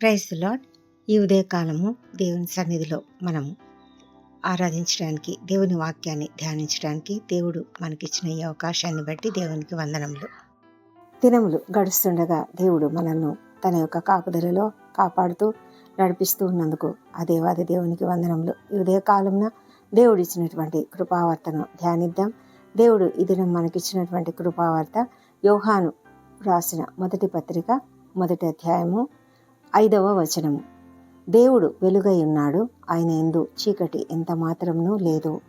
Praise lord ఈ ఉదయకాలము దేవుని సన్నిధిలో మనము ఆరాధించడానికి దేవుని వాక్యాన్ని ధ్యానించడానికి దేవుడు మనకిచ్చిన ఈ అవకాశాన్ని బట్టి దేవునికి వందనములు. దినములు గడుస్తుండగా దేవుడు మనల్ని తన యొక్క కాపుదలలో కాపాడుతూ నడిపిస్తూ ఉన్నందుకు ఆ దేవాది దేవునికి వందనములు. ఈ ఉదయకాలంన దేవుడు ఇచ్చినటువంటి కృపావార్తను ధ్యానిద్దాం. దేవుడు ఈ దినం మనకిచ్చినటువంటి కృపావార్త యోహాను రాసిన మొదటి పత్రిక మొదటి అధ్యాయము ఐదవ వచనము. దేవుడు వెలుగై ఉన్నాడు. ఆయన ఎందు చీకటి ఎంత మాత్రమునూ లేదు.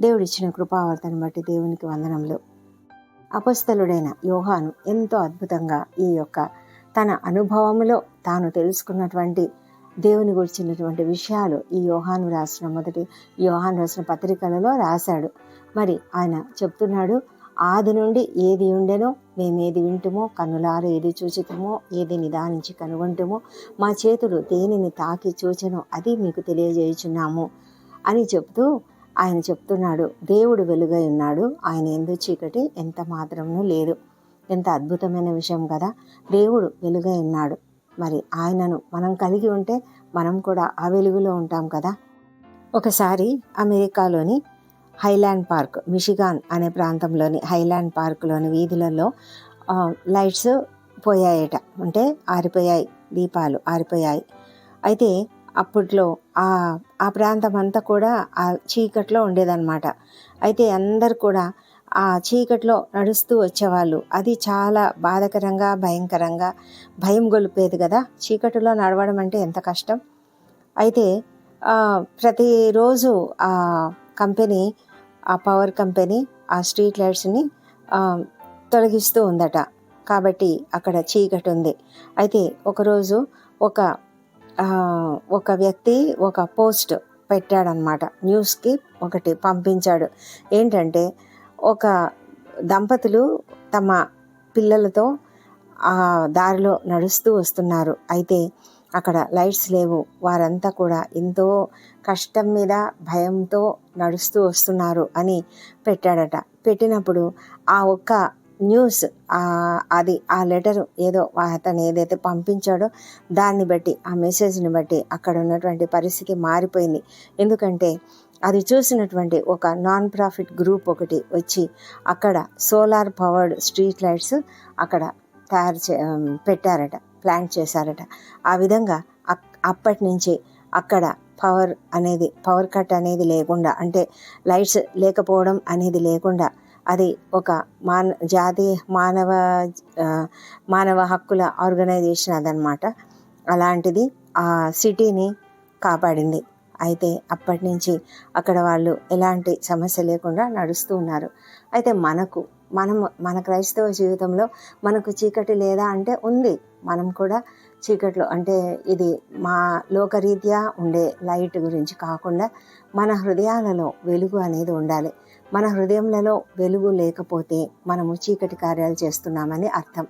దేవుడిచ్చిన కృపావర్తను బట్టి దేవునికి వందనములు. అపస్థలుడైన యోహాను ఎంతో అద్భుతంగా ఈ యొక్క తన అనుభవంలో తాను తెలుసుకున్నటువంటి దేవుని గురించినటువంటి విషయాలు ఈ యోహాను రాసిన మొదటి యోహాను రాసిన పత్రికలలో రాశాడు. మరి ఆయన చెప్తున్నాడు ఆది నుండి ఏది ఉండెనో మేము ఏది వింటుమో కన్నులార ఏది చూచితమో ఏది నిదానించి కనుగొంటుమో మా చేతులు దేనిని తాకి చూచెనో అది మీకు తెలియజేయుచున్నాము అని చెప్తూ ఆయన చెప్తున్నాడు. దేవుడు వెలుగై ఉన్నాడు. ఆయన ఎందు చీకటి ఎంత మాత్రమూ లేదు. ఎంత అద్భుతమైన విషయం కదా! దేవుడు వెలుగై ఉన్నాడు. మరి ఆయనను మనం కలిగి ఉంటే మనం కూడా ఆ వెలుగులో ఉంటాం కదా! ఒకసారి అమెరికాలోని హైలాండ్ పార్క్ మిషిగాన్ అనే ప్రాంతంలోని హైలాండ్ పార్క్లోని వీధులలో లైట్స్ పోయాయట. అంటే ఆరిపోయాయి దీపాలు ఆరిపోయాయి. అయితే అప్పట్లో ఆ ఆ ప్రాంతం అంతా కూడా ఆ చీకట్లో ఉండేదన్నమాట. అయితే అందరు కూడా ఆ చీకట్లో నడుస్తూ వచ్చేవాళ్ళు. అది చాలా బాధకరంగా భయంకరంగా భయం గొలిపేది కదా. చీకటిలో నడవడం అంటే ఎంత కష్టం? అయితే ప్రతిరోజు ఆ కంపెనీ ఆ పవర్ కంపెనీ ఆ స్ట్రీట్ లైట్స్ని తొలగిస్తూ ఉందట. కాబట్టి అక్కడ చీకటి ఉంది. అయితే ఒకరోజు ఒక ఒక వ్యక్తి ఒక పోస్ట్ పెట్టాడనమాట. న్యూస్కి ఒకటి పంపించాడు. ఏంటంటే ఒక దంపతులు తమ పిల్లలతో ఆ దారిలో నడుస్తూ వస్తున్నారు. అయితే అక్కడ లైట్స్ లేవు. వారంతా కూడా ఎంతో కష్టం మీద భయంతో నడుస్తూ వస్తున్నారు అని పెట్టాడట. పెట్టినప్పుడు ఆ ఒక్క న్యూస్ అది ఆ లెటర్ ఏదో అతను ఏదైతే పంపించాడో దాన్ని బట్టి ఆ మెసేజ్ని బట్టి అక్కడ ఉన్నటువంటి పరిస్థితి మారిపోయింది. ఎందుకంటే అది చూసినటువంటి ఒక నాన్ ప్రాఫిట్ గ్రూప్ ఒకటి వచ్చి అక్కడ సోలార్ పవర్డ్ స్ట్రీట్ లైట్స్ అక్కడ తయారు చే పెట్టారట. ప్లాన్ చేశారట. ఆ విధంగా అప్పటి నుంచి అక్కడ పవర్ అనేది పవర్ కట్ అనేది లేకుండా అంటే లైట్స్ లేకపోవడం అనేది లేకుండా అది ఒక మాన జాతి మానవ మానవ హక్కుల ఆర్గనైజేషన్ అదనమాట అలాంటిది ఆ సిటీని కాపాడింది. అయితే అప్పటి నుంచి అక్కడ వాళ్ళు ఎలాంటి సమస్య లేకుండా నడుస్తూ ఉన్నారు. అయితే మనకు మనం మన క్రైస్తవ జీవితంలో మనకు చీకటి లేదా అంటే ఉంది. మనం కూడా చీకట్లు అంటే ఇది మా లోకరీత్యా ఉండే లైట్ గురించి కాకుండా మన హృదయాలలో వెలుగు అనేది ఉండాలి. మన హృదయంలో వెలుగు లేకపోతే మనము చీకటి కార్యాలు చేస్తున్నామని అర్థం.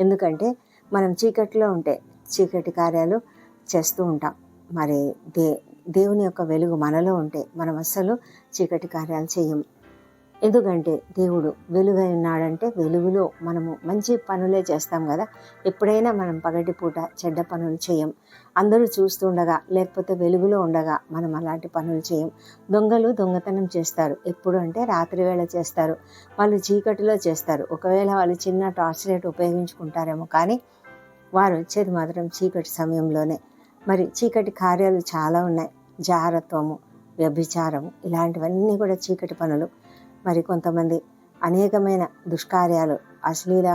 ఎందుకంటే మనం చీకటిలో ఉంటే చీకటి కార్యాలు చేస్తూ ఉంటాం. మరి దే దేవుని యొక్క వెలుగు మనలో ఉంటే మనం అస్సలు చీకటి కార్యాలు చేయము. ఎందుకంటే దేవుడు వెలుగై ఉన్నాడంటే వెలుగులో మనము మంచి పనులే చేస్తాం కదా. ఎప్పుడైనా మనం పగటిపూట చెడ్డ పనులు చేయం. అందరూ చూస్తుండగా లేకపోతే వెలుగులో ఉండగా మనం అలాంటి పనులు చేయం. దొంగలు దొంగతనం చేస్తారు. ఎప్పుడు అంటే రాత్రి వేళ చేస్తారు. వాళ్ళు చీకటిలో చేస్తారు. ఒకవేళ వాళ్ళు చిన్న టార్చ్ లైట్ ఉపయోగించుకుంటారేమో కానీ వారు వచ్చేది మాత్రం చీకటి సమయంలోనే. మరి చీకటి కార్యాలు చాలా ఉన్నాయి. జారత్వము వ్యభిచారము ఇలాంటివన్నీ కూడా చీకటి పనులు. మరి కొంతమంది అనేకమైన దుష్కార్యాలు అశ్లీల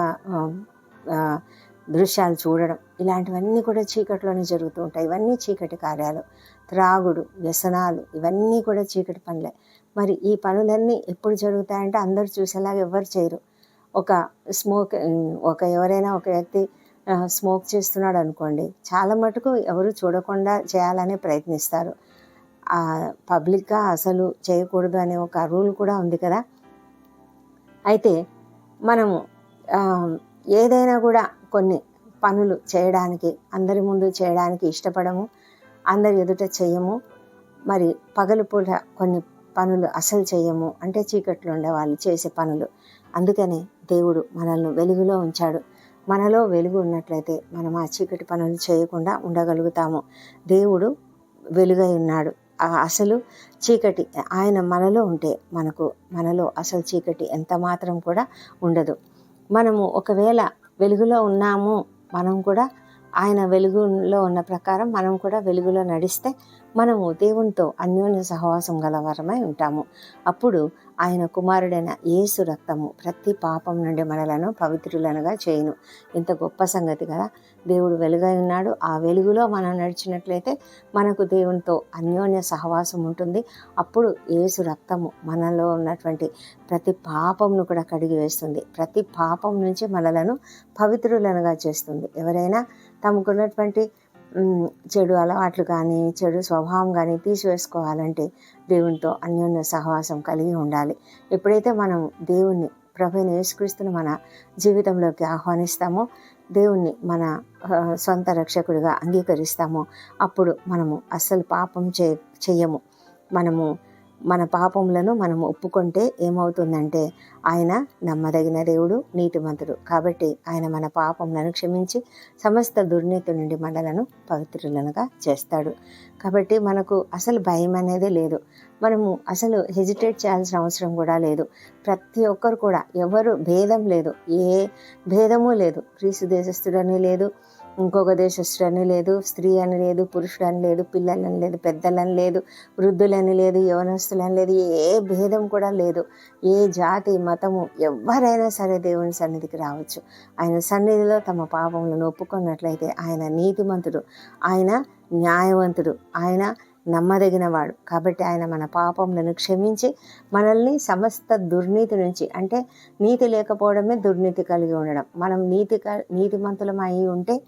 దృశ్యాలు చూడడం ఇలాంటివన్నీ కూడా చీకటిలోనే జరుగుతూ ఉంటాయి. ఇవన్నీ చీకటి కార్యాలు. త్రాగుడు వ్యసనాలు ఇవన్నీ కూడా చీకటి పనులే. మరి ఈ పనులన్నీ ఎప్పుడు జరుగుతాయంటే అందరూ చూసేలాగా ఎవరు చేయరు. ఒక స్మోక్ ఒక ఎవరైనా ఒక వ్యక్తి స్మోక్ చేస్తున్నాడు అనుకోండి చాలా మటుకు ఎవరు చూడకుండా చేయాలనే ప్రయత్నిస్తారు. పబ్లిక్గా అసలు చేయకూడదు అనే ఒక రూల్ కూడా ఉంది కదా. అయితే మనము ఏదైనా కూడా కొన్ని పనులు చేయడానికి అందరి ముందు చేయడానికి ఇష్టపడము అందరి ఎదుట చేయము మరి పగలు పూట కొన్ని పనులు అసలు చేయము అంటే చీకట్లో ఉండే వాళ్ళు చేసే పనులు. అందుకనే దేవుడు మనల్ని వెలుగులో ఉంచాడు. మనలో వెలుగు ఉన్నట్లయితే మనం ఆ చీకటి పనులు చేయకుండా ఉండగలుగుతాము. దేవుడు వెలుగై ఉన్నాడు. అసలు చీకటి ఆయన మనలో ఉంటే మనకు మనలో అసలు చీకటి ఎంత మాత్రం కూడా ఉండదు. మనము ఒకవేళ వెలుగులో ఉన్నాము మనం కూడా ఆయన వెలుగులో ఉన్న ప్రకారం మనం కూడా వెలుగులో నడిస్తే మనము దేవునితో అన్యోన్య సహవాసం గలవరమై ఉంటాము. అప్పుడు ఆయన కుమారుడైన యేసు రక్తము ప్రతి పాపం నుండి మనలను పవిత్రులనుగా చేయను. ఇంత గొప్ప సంగతి కదా? దేవుడు వెలుగై ఉన్నాడు. ఆ వెలుగులో మనం నడిచినట్లయితే మనకు దేవునితో అన్యోన్య సహవాసం ఉంటుంది. అప్పుడు యేసు రక్తము మనలో ఉన్నటువంటి ప్రతి పాపంను కూడా కడిగి వేస్తుంది. ప్రతి పాపం నుంచి మనలను పవిత్రులనుగా చేస్తుంది. ఎవరైనా తమకున్నటువంటి చెడు అలవాట్లు కానీ చెడు స్వభావం కానీ తీసివేసుకోవాలంటే దేవునితో అన్యోన్య సహవాసం కలిగి ఉండాలి. ఎప్పుడైతే మనం దేవుణ్ణి ప్రభుని యేసుక్రీస్తుని మన జీవితంలోకి ఆహ్వానిస్తామో దేవుణ్ణి మన సొంత రక్షకుడిగా అంగీకరిస్తామో అప్పుడు మనము అస్సలు పాపం చే చెయ్యము. మనము మన పాపములను మనం ఒప్పుకుంటే ఏమవుతుందంటే ఆయన నమ్మదగిన దేవుడు నీతిమంతుడు కాబట్టి ఆయన మన పాపములను క్షమించి సమస్త దుర్నీతి నుండి మనలను పవిత్రులనుగా చేస్తాడు. కాబట్టి మనకు అసలు భయం అనేది లేదు. మనము అసలు హెజిటేట్ చేయాల్సిన అవసరం కూడా లేదు. ప్రతి ఒక్కరు కూడా ఎవరు భేదం లేదు. ఏ భేదము లేదు. క్రీస్తు దేశస్థుడని లేదు. ఇంకొక దేశస్థుడని లేదు స్త్రీ అని లేదు పురుషుడని లేదు పిల్లలని లేదు పెద్దలని లేదు వృద్ధులని లేదు యవనస్తులని లేదు ఏ భేదం కూడా లేదు. ఏ జాతి మతము ఎవరైనా సరే దేవుని సన్నిధికి రావచ్చు. ఆయన సన్నిధిలో తమ పాపములను ఒప్పుకున్నట్లయితే ఆయన నీతిమంతుడు ఆయన న్యాయవంతుడు ఆయన నమ్మదగినవాడు. కాబట్టి ఆయన మన పాపములను క్షమించి మనల్ని సమస్త దుర్నీతి నుంచి అంటే నీతి లేకపోవడమే దుర్నీతి కలిగి ఉండడం. మనం నీతి క- నీతిమంతులం అయి ఉంటే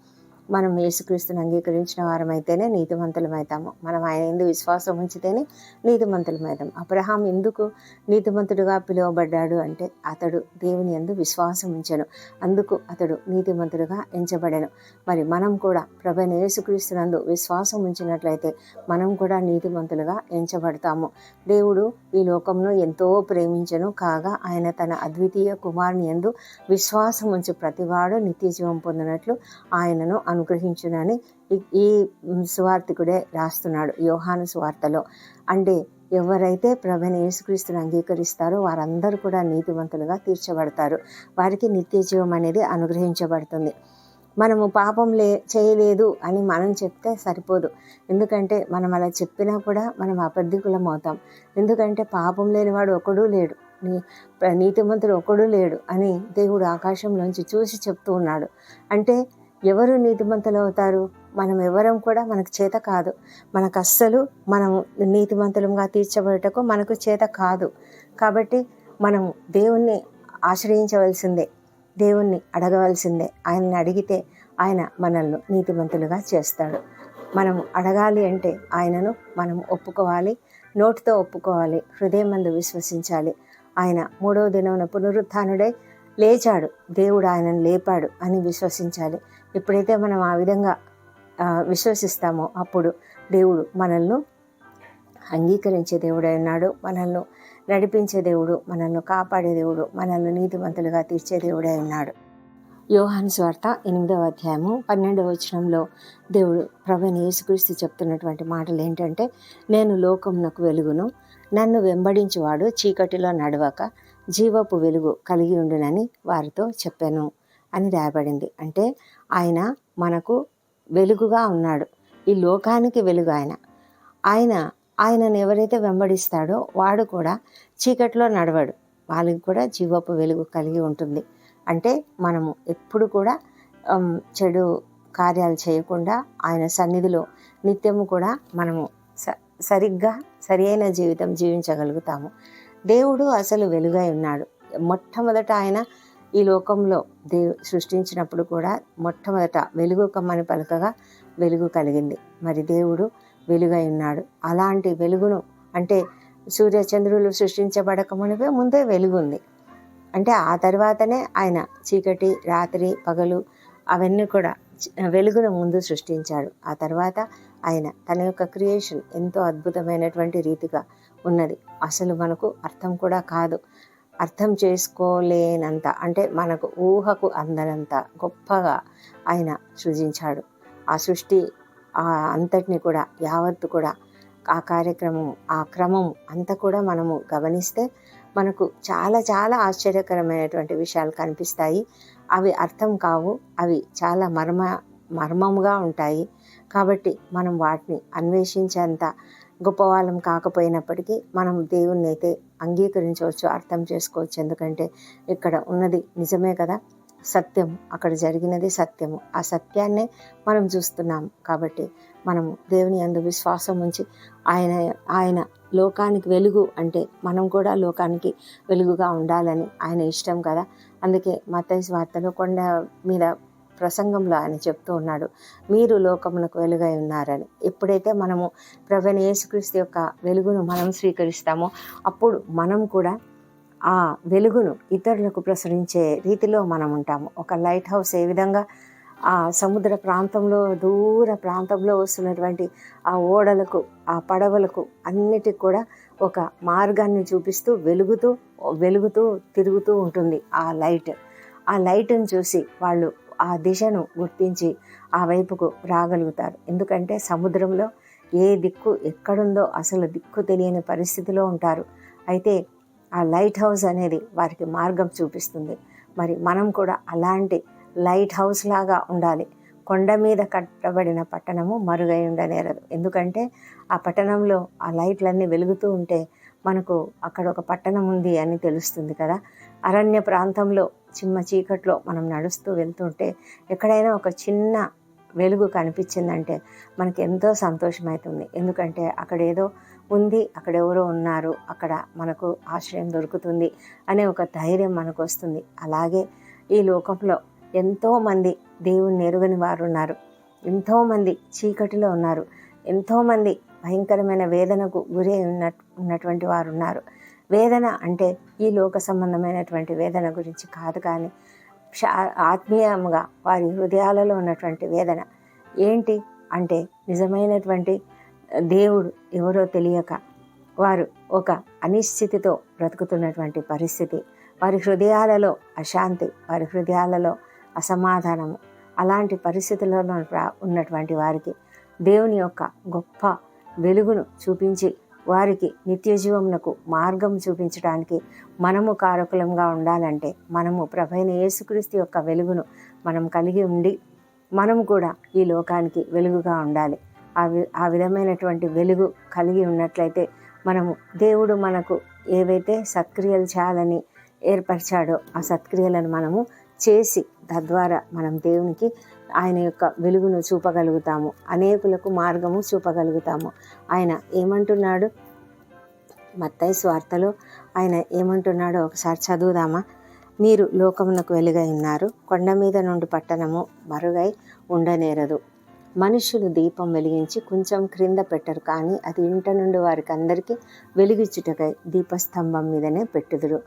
మనం యేసుక్రీస్తుని అంగీకరించిన వారమైతేనే నీతిమంతులమవుతాము మనం ఆయన ఎందు విశ్వాసం ఉంచితేనే నీతిమంతులమవుతాం అబ్రహాం ఎందుకు నీతిమంతుడుగా పిలువబడ్డాడు అంటే అతడు దేవుని ఎందు విశ్వాసం ఉంచాను. అందుకు అతడు నీతిమంతుడుగా ఎంచబడాను. మరి మనం కూడా ప్రభైన యేసుక్రీస్తునందు విశ్వాసం ఉంచినట్లయితే మనం కూడా నీతిమంతులుగా ఎంచబడతాము. దేవుడు ఈ లోకంను ఎంతో ప్రేమించను కాగా ఆయన తన అద్వితీయ కుమారుని ఎందు విశ్వాసం ఉంచి ప్రతివాడు నిత్య జీవం పొందినట్లు ఆయనను అనుగ్రహించునని ఈ- స్వార్థికుడే రాస్తున్నాడు యోహాను సువార్తలో. అంటే ఎవరైతే ప్రభుని యేసుక్రీస్తుని అంగీకరిస్తారో వారందరూ కూడా నీతివంతులుగా తీర్చబడతారు. వారికి నిత్య జీవం అనేది అనుగ్రహించబడుతుంది. మనము పాపం లే చేయలేదు అని మనం చెప్తే సరిపోదు. ఎందుకంటే మనం అలా చెప్పినా కూడా మనం అబద్ధికులం అవుతాం ఎందుకంటే పాపం లేనివాడు ఒకడూ లేడు. నీ నీతిమంతుడు ఒకడు లేడు అని దేవుడు ఆకాశంలోంచి చూసి చెప్తూ ఉన్నాడు. అంటే ఎవరు నీతిమంతులు అవుతారు? మనం ఎవరం కూడా మనకు చేత కాదు. మనకు అస్సలు మనం నీతిమంతులంగా తీర్చబడటకు మనకు చేత కాదు. కాబట్టి మనం దేవుణ్ణి ఆశ్రయించవలసిందే దేవుణ్ణి అడగవలసిందే. ఆయన్ని అడిగితే ఆయన మనల్ని నీతిమంతులుగా చేస్తాడు. మనం అడగాలి అంటే ఆయనను మనం ఒప్పుకోవాలి నోటితో ఒప్పుకోవాలి హృదయమందు విశ్వసించాలి. ఆయన మూడవ దినమున పునరుత్డై లేచాడు. దేవుడు ఆయనను లేపాడు అని విశ్వసించాలి. ఎప్పుడైతే మనం ఆ విధంగా విశ్వసిస్తామో అప్పుడు దేవుడు మనల్ని అంగీకరించే దేవుడై ఉన్నాడు మనల్ని నడిపించే దేవుడు మనల్ని కాపాడే దేవుడు మనల్ని నీతిమంతులుగా తీర్చే దేవుడై ఉన్నాడు యోహాను స్వార్త ఎనిమిదవ అధ్యాయము పన్నెండవ వచనంలో దేవుడు ప్రభుని యేసుక్రీస్తు చెప్తున్నటువంటి మాటలు ఏంటంటే నేను లోకమునకు వెలుగును నన్ను వెంబడించేవాడు చీకటిలో నడవక జీవపు వెలుగు కలిగి ఉండునని వారితో చెప్పాను అని రాయబడింది. అంటే ఆయన మనకు వెలుగుగా ఉన్నాడు. ఈ లోకానికి వెలుగు ఆయన. ఆయన ఆయనను ఎవరైతే వెంబడిస్తాడో వాడు కూడా చీకట్లో నడవడు. వాళ్ళకి కూడా జీవపు వెలుగు కలిగి ఉంటుంది. అంటే మనము ఎప్పుడు కూడా చెడు కార్యాలు చేయకుండా ఆయన సన్నిధిలో నిత్యము కూడా మనము స సరిగ్గా సరియైన జీవితం జీవించగలుగుతాము. దేవుడు అసలు వెలుగై ఉన్నాడు. మొట్టమొదట ఆయన ఈ లోకంలో దేవు సృష్టించినప్పుడు కూడా మొట్టమొదట వెలుగు కమ్మని పలకగా వెలుగు కలిగింది. మరి దేవుడు వెలుగై ఉన్నాడు. అలాంటి వెలుగును అంటే సూర్య చంద్రులు సృష్టించబడక మునిపే ముందే వెలుగు ఉంది అంటే ఆ తర్వాతనే ఆయన చీకటి రాత్రి పగలు అవన్నీ కూడా వెలుగును ముందు సృష్టించాడు. ఆ తర్వాత ఆయన తన యొక్క క్రియేషన్ ఎంతో అద్భుతమైనటువంటి రీతిగా ఉన్నది. అసలు మనకు అర్థం కూడా కాదు. అర్థం చేసుకోలేనంత అంటే మనకు ఊహకు అందనంత గొప్పగా ఆయన సృజించాడు. ఆ సృష్టి ఆ అంతటిని కూడా యావత్తు కూడా ఆ కార్యక్రమం ఆ క్రమం అంతా కూడా మనము గమనిస్తే మనకు చాలా చాలా ఆశ్చర్యకరమైనటువంటి విషయాలు కనిపిస్తాయి. అవి అర్థం కావు. అవి చాలా మర్మ మర్మముగా ఉంటాయి. కాబట్టి మనం వాటిని అన్వేషించేంత గొప్పవాళ్ళం కాకపోయినప్పటికీ మనం దేవుణ్ణి అయితే అంగీకరించవచ్చు అర్థం చేసుకోవచ్చు. ఎందుకంటే ఇక్కడ ఉన్నది నిజమే కదా? సత్యం అక్కడ జరిగినది సత్యము. ఆ సత్యాన్నే మనం చూస్తున్నాం కాబట్టి మనం దేవుని అందు విశ్వాసం ఉంచి ఆయన ఆయన లోకానికి వెలుగు అంటే మనం కూడా లోకానికి వెలుగుగా ఉండాలని ఆయన ఇష్టం కదా? అందుకే మత వార్తలో కొండ మీద ప్రసంగంలో ఆయన చెప్తూ ఉన్నాడు మీరు లోకమునకు వెలుగై ఉన్నారని. ఎప్పుడైతే మనము ప్రవీణ యేసుక్రీస్తు యొక్క వెలుగును మనం స్వీకరిస్తామో అప్పుడు మనం కూడా ఆ వెలుగును ఇతరులకు ప్రసరించే రీతిలో మనం ఉంటాము. ఒక లైట్ హౌస్ ఏ విధంగా ఆ సముద్ర ప్రాంతంలో దూర ప్రాంతంలో వస్తున్నటువంటి ఆ ఓడలకు ఆ పడవలకు అన్నిటికి కూడా ఒక మార్గాన్ని చూపిస్తూ వెలుగుతూ వెలుగుతూ తిరుగుతూ ఉంటుంది ఆ లైట్. ఆ లైట్ని చూసి వాళ్ళు ఆ దిశను గుర్తించి ఆ వైపుకు రాగలుగుతారు. ఎందుకంటే సముద్రంలో ఏ దిక్కు ఎక్కడుందో అసలు దిక్కు తెలియని పరిస్థితిలో ఉంటారు. అయితే ఆ లైట్ హౌస్ అనేది వారికి మార్గం చూపిస్తుంది. మరి మనం కూడా అలాంటి లైట్ హౌస్ లాగా ఉండాలి. కొండ మీద కట్టబడిన పట్టణము మరుగై ఉండనేరదు. ఎందుకంటే ఆ పట్టణంలో ఆ లైట్లన్నీ వెలుగుతూ ఉంటే మనకు అక్కడ ఒక పట్టణం ఉంది అని తెలుస్తుంది కదా. అరణ్య ప్రాంతంలో చిమ్మ చీకట్లో మనం నడుస్తూ వెళ్తుంటే ఎక్కడైనా ఒక చిన్న వెలుగు కనిపించిందంటే మనకి ఎంతో సంతోషమవుతుంది ఎందుకంటే అక్కడ ఏదో ఉంది అక్కడ ఎవరో ఉన్నారు అక్కడ మనకు ఆశ్రయం దొరుకుతుంది అనే ఒక ధైర్యం మనకు వస్తుంది అలాగే ఈ లోకంలో ఎంతోమంది దేవుణ్ణి ఎరుగని వారు ఉన్నారు ఎంతోమంది చీకటిలో ఉన్నారు. ఎంతోమంది భయంకరమైన వేదనకు గురి ఉన్న ఉన్నటువంటి వారు ఉన్నారు వేదన అంటే ఈ లోక సంబంధమైనటువంటి వేదన గురించి కాదు కానీ ఆత్మీయంగా వారి హృదయాలలో ఉన్నటువంటి వేదన. ఏంటి? అంటే నిజమైనటువంటి దేవుడు ఎవరో తెలియక వారు ఒక అనిశ్చితితో బ్రతుకుతున్నటువంటి పరిస్థితి. వారి హృదయాలలో అశాంతి వారి హృదయాలలో అసమాధానము అలాంటి పరిస్థితులలో ఉన్నటువంటి వారికి దేవుని యొక్క గొప్ప వెలుగును చూపించి వారికి నిత్య జీవమునకు మార్గం చూపించడానికి మనము కారకులంగా ఉండాలంటే మనము ప్రభైన యేసుక్రీస్తు యొక్క వెలుగును మనం కలిగి ఉండి మనము కూడా ఈ లోకానికి వెలుగుగా ఉండాలి. ఆ వి ఆ విధమైనటువంటి వెలుగు కలిగి ఉన్నట్లయితే మనము దేవుడు మనకు ఏవైతే సత్క్రియలు చేయాలని ఏర్పరిచాడో ఆ సత్క్రియలను మనము చేసి తద్వారా మనం దేవునికి ఆయన యొక్క వెలుగును చూపగలుగుతాము. అనేకులకు మార్గము చూపగలుగుతాము. ఆయన ఏమంటున్నాడు? మత్తయి స్వార్థలో ఆయన ఏమంటున్నాడో ఒకసారి చదువుదామా? మీరు లోకమునకు వెలుగై ఉన్నారు కొండ మీద నుండి పట్టణము మరుగై ఉండనేరదు. మనుషులు దీపం వెలిగించి కొంచెం క్రింద పెట్టరు. కానీ అది ఇంట నుండి వారికి అందరికీ వెలిగించుటకై దీపస్తంభం మీదనే పెట్టుదురు.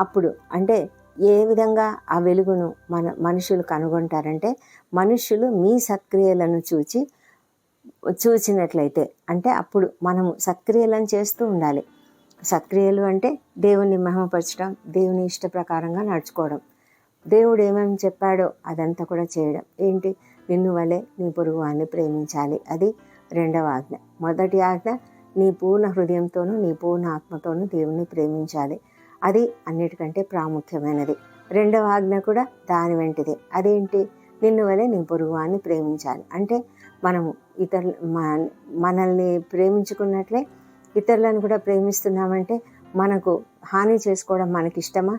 అప్పుడు అంటే ఏ విధంగా ఆ వెలుగును మన మనుషులు కనుగొంటారంటే మనుషులు మీ సత్క్రియలను చూచి చూచినట్లయితే. అంటే అప్పుడు మనము సత్క్రియలను చేస్తూ ఉండాలి. సత్క్రియలు అంటే దేవుణ్ణి మహిమపరచడం దేవుని ఇష్ట ప్రకారంగా నడుచుకోవడం. దేవుడు ఏమేమి చెప్పాడో అదంతా కూడా చేయడం. ఏంటి? నిన్ను వలె నీ పొరుగు వాడిని ప్రేమించాలి. అది రెండవ ఆజ్ఞ. మొదటి ఆజ్ఞ నీ పూర్ణ హృదయంతోనూ నీ పూర్ణ ఆత్మతోనూ దేవుణ్ణి ప్రేమించాలి. అది అన్నిటికంటే ప్రాముఖ్యమైనది. రెండవ ఆజ్ఞ కూడా దాని వెంటిదే. అదేంటి? నిన్ను వలె నీ పొరుగువాన్ని ప్రేమించాలి. అంటే మనము ఇతరులు మనల్ని ప్రేమించుకున్నట్లే ఇతరులను కూడా ప్రేమిస్తున్నామంటే మనకు హాని చేసుకోవడం మనకిష్టమా?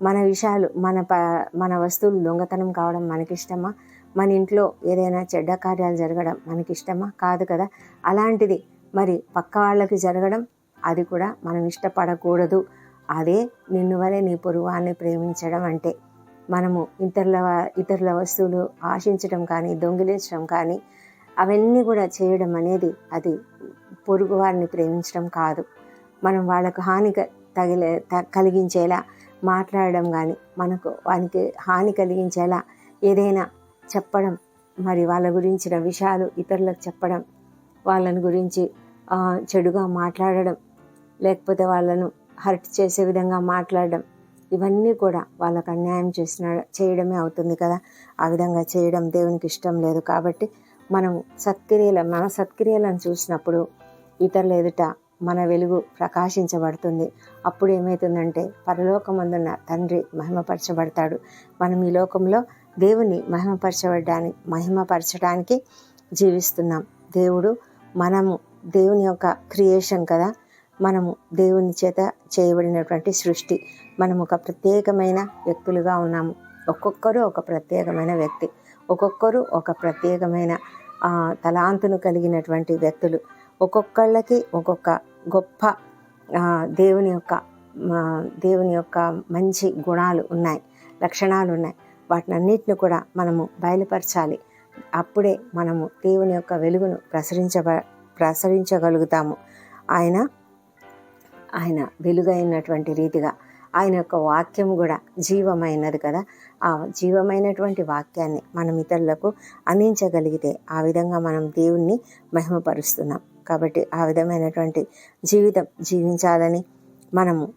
మన విషయాలు మన ప మన వస్తువులు దొంగతనం కావడం మనకిష్టమా? మన ఇంట్లో ఏదైనా చెడ్డ కార్యాలు జరగడం మనకిష్టమా? కాదు కదా. అలాంటిది మరి పక్క వాళ్ళకి జరగడం అది కూడా మనం ఇష్టపడకూడదు. అదే నిన్ను వలె నీ పొరువాన్ని ప్రేమించడం అంటే. మనము ఇతరుల ఇతరుల వస్తువులు ఆశించడం కానీ దొంగిలించడం కానీ అవన్నీ కూడా చేయడం అనేది అది పొరుగు వారిని ప్రేమించడం కాదు. మనం వాళ్ళకు హాని తగిలే కలిగించేలా మాట్లాడడం కానీ మనకు వానికి హాని కలిగించేలా ఏదైనా చెప్పడం మరి వాళ్ళ గురించిన విషయాలు ఇతరులకు చెప్పడం వాళ్ళని గురించి చెడుగా మాట్లాడడం లేకపోతే వాళ్ళను హర్ట్ చేసే విధంగా మాట్లాడడం ఇవన్నీ కూడా వాళ్ళకు అన్యాయం చేసిన చేయడమే అవుతుంది కదా. ఆ విధంగా చేయడం దేవునికి ఇష్టం లేదు కాబట్టి మనం సత్క్రియల మన సత్క్రియలను చూసినప్పుడు ఇతరుల ఎదుట మన వెలుగు ప్రకాశించబడుతుంది. అప్పుడు ఏమవుతుందంటే పరలోకమందున్న తండ్రి మహిమపరచబడతాడు. మనం ఈ లోకంలో దేవుని మహిమపరచబడడానికి మహిమపరచడానికి జీవిస్తున్నాం. దేవుడు మనము దేవుని యొక్క క్రియేషన్ కదా. మనము దేవుని చేత చేయబడినటువంటి సృష్టి. మనం ఒక ప్రత్యేకమైన వ్యక్తులుగా ఉన్నాము. ఒక్కొక్కరు ఒక ప్రత్యేకమైన వ్యక్తి. ఒక్కొక్కరు ఒక ప్రత్యేకమైన తలాంతును కలిగినటువంటి వ్యక్తులు. ఒక్కొక్కళ్ళకి ఒక్కొక్క గొప్ప దేవుని యొక్క దేవుని యొక్క మంచి గుణాలు ఉన్నాయి లక్షణాలు ఉన్నాయి. వాటిని అన్నిటిని కూడా మనము బయలుపరచాలి. అప్పుడే మనము దేవుని యొక్క వెలుగును ప్రసరించబ ప్రసరించగలుగుతాము. ఆయన ఆయన వెలుగైనటువంటి రీతిగా ఆయన యొక్క వాక్యం కూడా జీవమైనది కదా. ఆ జీవమైనటువంటి వాక్యాన్ని మనం ఇతరులకు అందించగలిగితే ఆ విధంగా మనం దేవుణ్ణి మహిమపరుస్తున్నాం. కాబట్టి ఆ విధమైనటువంటి జీవితం జీవించాలని మనము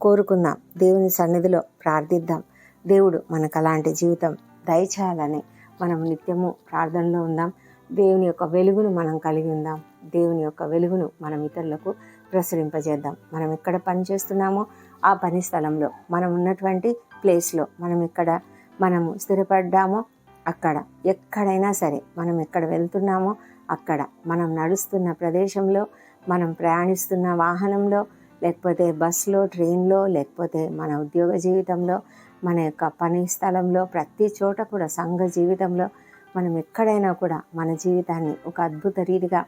కోరుకుందాం. దేవుని సన్నిధిలో ప్రార్థిద్దాం. దేవుడు మనకు అలాంటి జీవితం దయచేయాలని మనం నిత్యము ప్రార్థనలో ఉందాం. దేవుని యొక్క వెలుగును మనం కలిగి ఉందాం. దేవుని యొక్క వెలుగును మనం ఇతరులకు ప్రసరింపజేద్దాం. మనం ఎక్కడ పని చేస్తున్నామో ఆ పని స్థలంలో మనం ఉన్నటువంటి ప్లేస్లో మనం ఎక్కడ మనము స్థిరపడ్డామో అక్కడ. ఎక్కడైనా సరే మనం ఎక్కడ వెళ్తున్నామో అక్కడ. మనం నడుస్తున్న ప్రదేశంలో మనం ప్రయాణిస్తున్న వాహనంలో లేకపోతే బస్సులో ట్రైన్లో లేకపోతే మన ఉద్యోగ జీవితంలో మన యొక్క పని స్థలంలో ప్రతి చోట కూడా సంఘ జీవితంలో మనం ఎక్కడైనా కూడా మన జీవితాన్ని ఒక అద్భుత రీతిగా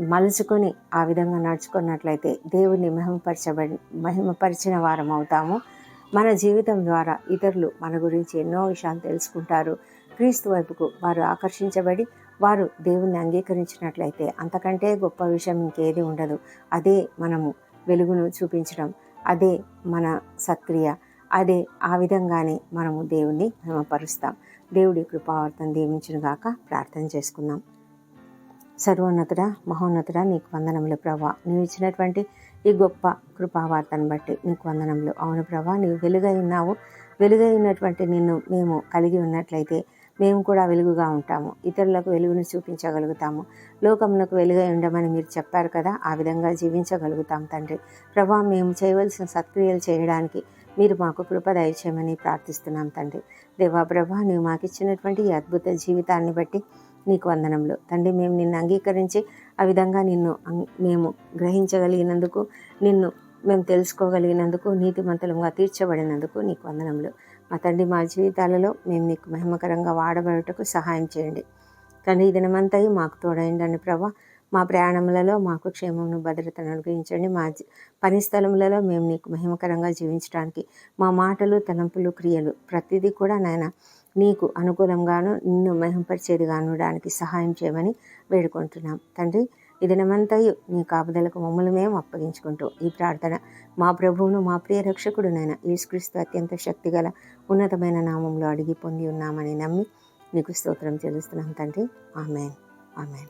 మలుచుకొని ఆ విధంగా నడుచుకున్నట్లయితే దేవుణ్ణి మహిమపరచబడి మహిమపరిచిన వారం అవుతాము మన జీవితం ద్వారా ఇతరులు మన గురించి ఎన్నో విషయాలు తెలుసుకుంటారు. క్రీస్తు వైపుకు వారు ఆకర్షించబడి వారు దేవుణ్ణి అంగీకరించినట్లయితే అంతకంటే గొప్ప విషయం ఇంకేది ఉండదు. అదే మనము వెలుగును చూపించడం అదే మన సత్క్రియ అదే ఆ విధంగానే మనము దేవుణ్ణి మహిమపరుస్తాం. దేవుడి కృపావర్తం దీవించిన గాక ప్రార్థన చేసుకుందాం. సర్వోన్నతుడ మహోన్నతుడ నీకు వందనములు ప్రభా. నీవు ఇచ్చినటువంటి ఈ గొప్ప కృపావార్తను బట్టి నీకు వందనములు. అవును ప్రభా నీవు వెలుగై ఉన్నావు. వెలుగై ఉన్నటువంటి నిన్ను మేము కలిగి ఉన్నట్లయితే మేము కూడా వెలుగుగా ఉంటాము. ఇతరులకు వెలుగును చూపించగలుగుతాము. లోకమునకు వెలుగై ఉండమని మీరు చెప్పారు కదా ఆ విధంగా జీవించగలుగుతాం తండ్రి. ప్రభా మేము చేయవలసిన సత్క్రియలు చేయడానికి మీరు మాకు కృప దయచేయమని ప్రార్థిస్తున్నాం తండ్రి. దేవా ప్రభా నీవు మాకు ఇచ్చినటువంటి ఈ అద్భుత జీవితాన్ని బట్టి నీకు వందనములు. తండ్రి మేము నిన్ను అంగీకరించి ఆ విధంగా నిన్ను మేము గ్రహించగలిగినందుకు నిన్ను మేము తెలుసుకోగలిగినందుకు నీతిమంతులంగా తీర్చబడినందుకు నీకు వందనములు. మా తండ్రి మా జీవితాలలో మేము నీకు మహిమకరంగా వాడబడటకు సహాయం చేయండి. తండ్రి ఈ దినమంతయు మాకు తోడైందండి ప్రభా. మా ప్రయాణములలో మాకు క్షేమమును భద్రతను అనుగ్రహించండి. మా పని స్థలములలో మేము నీకు మహిమకరంగా జీవించడానికి మా మాటలు తలంపులు క్రియలు ప్రతిదీ కూడా నాయన నీకు అనుకూలంగాను నిన్ను మహింపరిచేదిగా ఉండడానికి సహాయం చేయమని వేడుకుంటున్నాం. తండ్రి ఈ దినమంతయు నీ కాపుదలకు మమ్మల్ని మేము అప్పగించుకుంటూ ఈ ప్రార్థన మా ప్రభువును మా ప్రియ రక్షకుడునైన యేసుక్రీస్తు అత్యంత శక్తిగల ఉన్నతమైన నామంలో అడిగి పొంది ఉన్నామని నమ్మి నీకు స్తోత్రం చెల్లిస్తున్నాం తండ్రి. ఆమెన్. ఆమెన్.